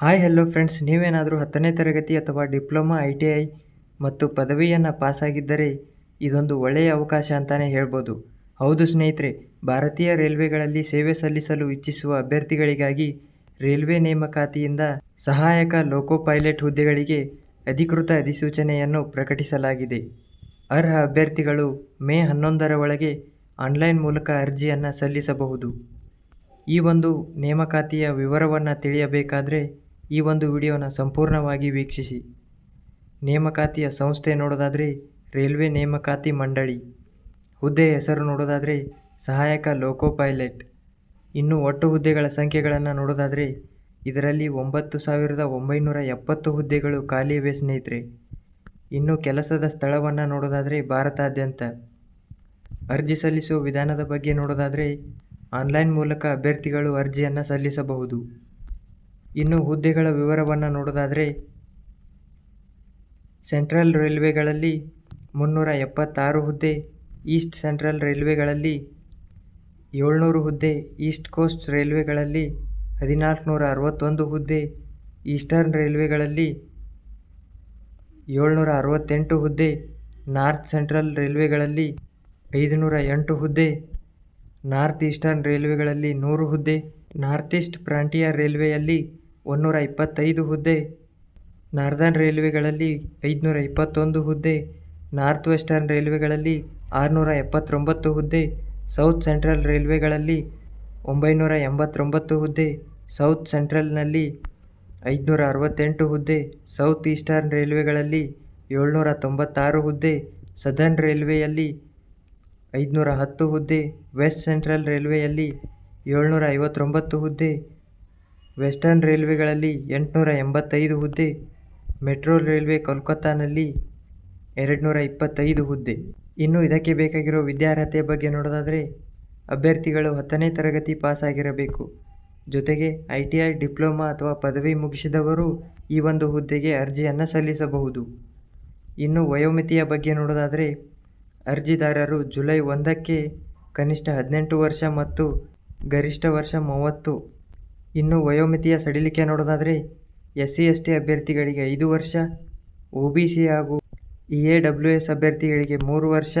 Hi hello friends ನೀವೇನಾದರೂ ಹತ್ತನೇ ತರಗತಿ ಅಥವಾ ಡಿಪ್ಲೊಮಾ, ಐ ಟಿ ಐ ಮತ್ತು ಪದವಿಯನ್ನು ಪಾಸಾಗಿದ್ದರೆ ಇದೊಂದು ಒಳ್ಳೆಯ ಅವಕಾಶ ಅಂತಲೇ ಹೇಳ್ಬೋದು. ಹೌದು ಸ್ನೇಹಿತರೆ, ಭಾರತೀಯ ರೈಲ್ವೆಗಳಲ್ಲಿ ಸೇವೆ ಸಲ್ಲಿಸಲು ಇಚ್ಛಿಸುವ ಅಭ್ಯರ್ಥಿಗಳಿಗಾಗಿ ರೈಲ್ವೆ ನೇಮಕಾತಿಯಿಂದ ಸಹಾಯಕ ಲೋಕೋ ಪೈಲಟ್ ಹುದ್ದೆಗಳಿಗೆ ಅಧಿಕೃತ ಅಧಿಸೂಚನೆಯನ್ನು ಪ್ರಕಟಿಸಲಾಗಿದೆ. ಅರ್ಹ ಅಭ್ಯರ್ಥಿಗಳು ಮೇ ಹನ್ನೊಂದರ ಒಳಗೆ ಆನ್ಲೈನ್ ಮೂಲಕ ಅರ್ಜಿಯನ್ನು ಸಲ್ಲಿಸಬಹುದು. ಈ ಒಂದು ನೇಮಕಾತಿಯ ವಿವರವನ್ನು ತಿಳಿಯಬೇಕಾದರೆ ಈ ಒಂದು ವಿಡಿಯೋನ ಸಂಪೂರ್ಣವಾಗಿ ವೀಕ್ಷಿಸಿ. ನೇಮಕಾತಿಯ ಸಂಸ್ಥೆ ನೋಡೋದಾದರೆ ರೈಲ್ವೆ ನೇಮಕಾತಿ ಮಂಡಳಿ. ಹುದ್ದೆ ಹೆಸರು ನೋಡೋದಾದರೆ ಸಹಾಯಕ ಲೋಕೋ ಪೈಲಟ್. ಇನ್ನು ಒಟ್ಟು ಹುದ್ದೆಗಳ ಸಂಖ್ಯೆಗಳನ್ನು ನೋಡೋದಾದರೆ ಇದರಲ್ಲಿ ಒಂಬತ್ತು ಸಾವಿರದ ಒಂಬೈನೂರ ಎಪ್ಪತ್ತು ಹುದ್ದೆಗಳು ಖಾಲಿ ಇವೆ ಸ್ನೇಹಿತರೆ. ಇನ್ನು ಕೆಲಸದ ಸ್ಥಳವನ್ನು ನೋಡೋದಾದರೆ ಭಾರತಾದ್ಯಂತ. ಅರ್ಜಿ ಸಲ್ಲಿಸುವ ವಿಧಾನದ ಬಗ್ಗೆ ನೋಡೋದಾದರೆ ಆನ್ಲೈನ್ ಮೂಲಕ ಅಭ್ಯರ್ಥಿಗಳು ಅರ್ಜಿಯನ್ನು ಸಲ್ಲಿಸಬಹುದು. ಇನ್ನು ಹುದ್ದೆಗಳ ವಿವರವನ್ನು ನೋಡೋದಾದರೆ, ಸೆಂಟ್ರಲ್ ರೈಲ್ವೆಗಳಲ್ಲಿ ಮುನ್ನೂರ ಎಪ್ಪತ್ತಾರು ಹುದ್ದೆ, ಈಸ್ಟ್ ಸೆಂಟ್ರಲ್ ರೈಲ್ವೆಗಳಲ್ಲಿ ಏಳ್ನೂರು ಹುದ್ದೆ, ಈಸ್ಟ್ ಕೋಸ್ಟ್ ರೈಲ್ವೆಗಳಲ್ಲಿ ಹದಿನಾಲ್ಕುನೂರ ಅರವತ್ತೊಂದು ಹುದ್ದೆ, ಈಸ್ಟರ್ನ್ ರೈಲ್ವೆಗಳಲ್ಲಿ ಏಳ್ನೂರ ಅರವತ್ತೆಂಟು ಹುದ್ದೆ, ನಾರ್ತ್ ಸೆಂಟ್ರಲ್ ರೈಲ್ವೆಗಳಲ್ಲಿ ಐದುನೂರ ಎಂಟು ಹುದ್ದೆ, ನಾರ್ತ್ ಈಸ್ಟರ್ನ್ ರೈಲ್ವೆಗಳಲ್ಲಿ ನೂರು ಹುದ್ದೆ, ನಾರ್ತ್ ಈಸ್ಟ್ ಫ್ರಾಂಟಿಯರ್ ರೈಲ್ವೆಯಲ್ಲಿ ಒಂದುನೂರ ಇಪ್ಪತ್ತೈದು ಹುದ್ದೆ ನಾರ್ದನ್ ರೈಲ್ವೆಗಳಲ್ಲಿ ಐದುನೂರ ಇಪ್ಪತ್ತೊಂದು ಹುದ್ದೆ, ನಾರ್ತ್ ವೆಸ್ಟರ್ನ್ ರೈಲ್ವೆಗಳಲ್ಲಿ ಆರುನೂರ ಎಪ್ಪತ್ತೊಂಬತ್ತು ಹುದ್ದೆ, ಸೌತ್ ಸೆಂಟ್ರಲ್ ರೈಲ್ವೆಗಳಲ್ಲಿ ಒಂಬೈನೂರ ಎಂಬತ್ತೊಂಬತ್ತು ಹುದ್ದೆ, ಸೌತ್ ಸೆಂಟ್ರಲ್ನಲ್ಲಿ ಐದುನೂರ ಅರವತ್ತೆಂಟು ಹುದ್ದೆ, ಸೌತ್ ಈಸ್ಟರ್ನ್ ರೈಲ್ವೆಗಳಲ್ಲಿ ಏಳ್ನೂರ ತೊಂಬತ್ತಾರು ಹುದ್ದೆ, ಸದರ್ನ್ ರೈಲ್ವೆಯಲ್ಲಿ ಐದುನೂರ ಹತ್ತು ಹುದ್ದೆ, ವೆಸ್ಟ್ ಸೆಂಟ್ರಲ್ ರೈಲ್ವೆಯಲ್ಲಿ ಏಳ್ನೂರ ಐವತ್ತೊಂಬತ್ತು ಹುದ್ದೆ ವೆಸ್ಟರ್ನ್ ರೈಲ್ವೆಗಳಲ್ಲಿ ಎಂಟುನೂರ ಎಂಬತ್ತೈದು ಹುದ್ದೆ, ಮೆಟ್ರೋ ರೈಲ್ವೆ ಕೋಲ್ಕತ್ತಾನಲ್ಲಿ ಎರಡುನೂರ ಇಪ್ಪತ್ತೈದು ಹುದ್ದೆ. ಇನ್ನು ಇದಕ್ಕೆ ಬೇಕಾಗಿರೋ ವಿದ್ಯಾರ್ಹತೆಯ ಬಗ್ಗೆ ನೋಡೋದಾದರೆ, ಅಭ್ಯರ್ಥಿಗಳು ಹತ್ತನೇ ತರಗತಿ ಪಾಸಾಗಿರಬೇಕು. ಜೊತೆಗೆ ಐ ಟಿ ಐ ಡಿಪ್ಲೊಮಾ ಅಥವಾ ಪದವಿ ಮುಗಿಸಿದವರು ಈ ಒಂದು ಹುದ್ದೆಗೆ ಅರ್ಜಿಯನ್ನು ಸಲ್ಲಿಸಬಹುದು. ಇನ್ನು ವಯೋಮಿತಿಯ ಬಗ್ಗೆ ನೋಡೋದಾದರೆ, ಅರ್ಜಿದಾರರು ಜುಲೈ ಒಂದಕ್ಕೆ ಕನಿಷ್ಠ ಹದಿನೆಂಟು ವರ್ಷ ಮತ್ತು ಗರಿಷ್ಠ ವರ್ಷ ಮೂವತ್ತು ಇನ್ನು ವಯೋಮಿತಿಯ ಸಡಿಲಿಕೆ ನೋಡೋದಾದರೆ ಎಸ್ ಸಿ ಎಸ್ ಟಿ ಅಭ್ಯರ್ಥಿಗಳಿಗೆ ಐದು ವರ್ಷ, ಒ ಬಿ ಸಿ ಹಾಗೂ ಇ ಎ ಡಬ್ಲ್ಯೂ ಎಸ್ ಅಭ್ಯರ್ಥಿಗಳಿಗೆ ಮೂರು ವರ್ಷ,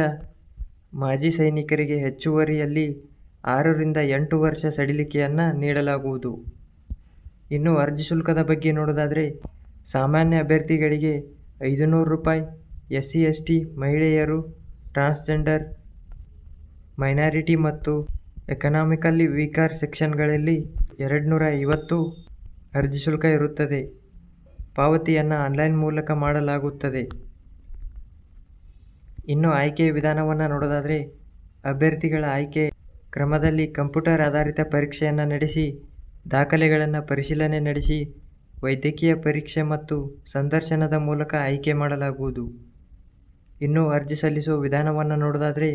ಮಾಜಿ ಸೈನಿಕರಿಗೆ ಹೆಚ್ಚುವರಿಯಲ್ಲಿ ಆರರಿಂದ ಎಂಟು ವರ್ಷ ಸಡಿಲಿಕೆಯನ್ನು ನೀಡಲಾಗುವುದು. ಇನ್ನು ಅರ್ಜಿ ಶುಲ್ಕದ ಬಗ್ಗೆ ನೋಡೋದಾದರೆ ಸಾಮಾನ್ಯ ಅಭ್ಯರ್ಥಿಗಳಿಗೆ ಐದುನೂರು ರೂಪಾಯಿ ಎಸ್ ಸಿ ಎಸ್ ಟಿ ಮಹಿಳೆಯರು, ಟ್ರಾನ್ಸ್ಜೆಂಡರ್, ಮೈನಾರಿಟಿ ಮತ್ತು ಎಕನಾಮಿಕಲಿ ವೀಕರ್ ಸೆಕ್ಷನ್ಗಳಲ್ಲಿ ಎರಡುನೂರ ಐವತ್ತು ಅರ್ಜಿ ಶುಲ್ಕ ಇರುತ್ತದೆ. ಪಾವತಿಯನ್ನು ಆನ್ಲೈನ್ ಮೂಲಕ ಮಾಡಲಾಗುತ್ತದೆ. ಇನ್ನು ಆಯ್ಕೆ ವಿಧಾನವನ್ನು ನೋಡೋದಾದರೆ, ಅಭ್ಯರ್ಥಿಗಳ ಆಯ್ಕೆ ಕ್ರಮದಲ್ಲಿ ಕಂಪ್ಯೂಟರ್ ಆಧಾರಿತ ಪರೀಕ್ಷೆಯನ್ನು ನಡೆಸಿ, ದಾಖಲೆಗಳನ್ನು ಪರಿಶೀಲನೆ ನಡೆಸಿ, ವೈದ್ಯಕೀಯ ಪರೀಕ್ಷೆ ಮತ್ತು ಸಂದರ್ಶನದ ಮೂಲಕ ಆಯ್ಕೆ ಮಾಡಲಾಗುವುದು. ಇನ್ನು ಅರ್ಜಿ ಸಲ್ಲಿಸುವ ವಿಧಾನವನ್ನು ನೋಡೋದಾದರೆ,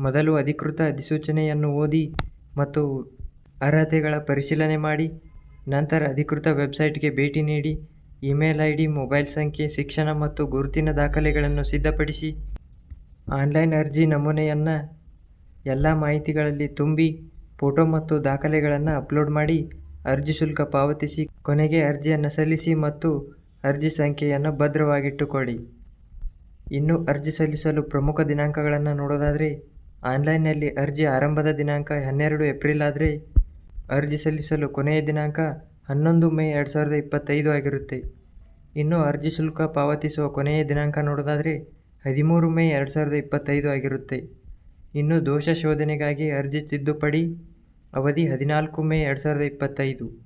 ಮೊದಲು ಅಧಿಕೃತ ಅಧಿಸೂಚನೆಯನ್ನು ಓದಿ ಮತ್ತು ಅರ್ಹತೆಗಳ ಪರಿಶೀಲನೆ ಮಾಡಿ, ನಂತರ ಅಧಿಕೃತ ವೆಬ್ಸೈಟ್ಗೆ ಭೇಟಿ ನೀಡಿ, ಇಮೇಲ್ ಐ ಡಿ ಮೊಬೈಲ್ ಸಂಖ್ಯೆ, ಶಿಕ್ಷಣ ಮತ್ತು ಗುರುತಿನ ದಾಖಲೆಗಳನ್ನು ಸಿದ್ಧಪಡಿಸಿ, ಆನ್ಲೈನ್ ಅರ್ಜಿ ನಮೂನೆಯನ್ನು ಎಲ್ಲ ಮಾಹಿತಿಗಳಲ್ಲಿ ತುಂಬಿ, ಫೋಟೋ ಮತ್ತು ದಾಖಲೆಗಳನ್ನು ಅಪ್ಲೋಡ್ ಮಾಡಿ, ಅರ್ಜಿ ಶುಲ್ಕ ಪಾವತಿಸಿ, ಕೊನೆಗೆ ಅರ್ಜಿಯನ್ನು ಸಲ್ಲಿಸಿ ಮತ್ತು ಅರ್ಜಿ ಸಂಖ್ಯೆಯನ್ನು ಭದ್ರವಾಗಿಟ್ಟುಕೊಳ್ಳಿ. ಇನ್ನು ಅರ್ಜಿ ಸಲ್ಲಿಸಲು ಪ್ರಮುಖ ದಿನಾಂಕಗಳನ್ನು ನೋಡೋದಾದರೆ, ಆನ್ಲೈನ್ನಲ್ಲಿ ಅರ್ಜಿ ಆರಂಭದ ದಿನಾಂಕ ಹನ್ನೆರಡು ಏಪ್ರಿಲ್ ಆದರೆ ಅರ್ಜಿ ಸಲ್ಲಿಸಲು ಕೊನೆಯ ದಿನಾಂಕ ಹನ್ನೊಂದು ಮೇ ಎರಡು ಸಾವಿರದ ಇಪ್ಪತ್ತೈದು ಆಗಿರುತ್ತೆ. ಇನ್ನು ಅರ್ಜಿ ಶುಲ್ಕ ಪಾವತಿಸುವ ಕೊನೆಯ ದಿನಾಂಕ ನೋಡೋದಾದರೆ ಹದಿಮೂರು ಮೇ ಎರಡು ಸಾವಿರದ ಇಪ್ಪತ್ತೈದು ಆಗಿರುತ್ತೆ. ಇನ್ನು ದೋಷ ಶೋಧನೆಗಾಗಿ ಅರ್ಜಿ ತಿದ್ದುಪಡಿ ಅವಧಿ ಹದಿನಾಲ್ಕು ಮೇ ಎರಡು ಸಾವಿರದ ಇಪ್ಪತ್ತೈದು.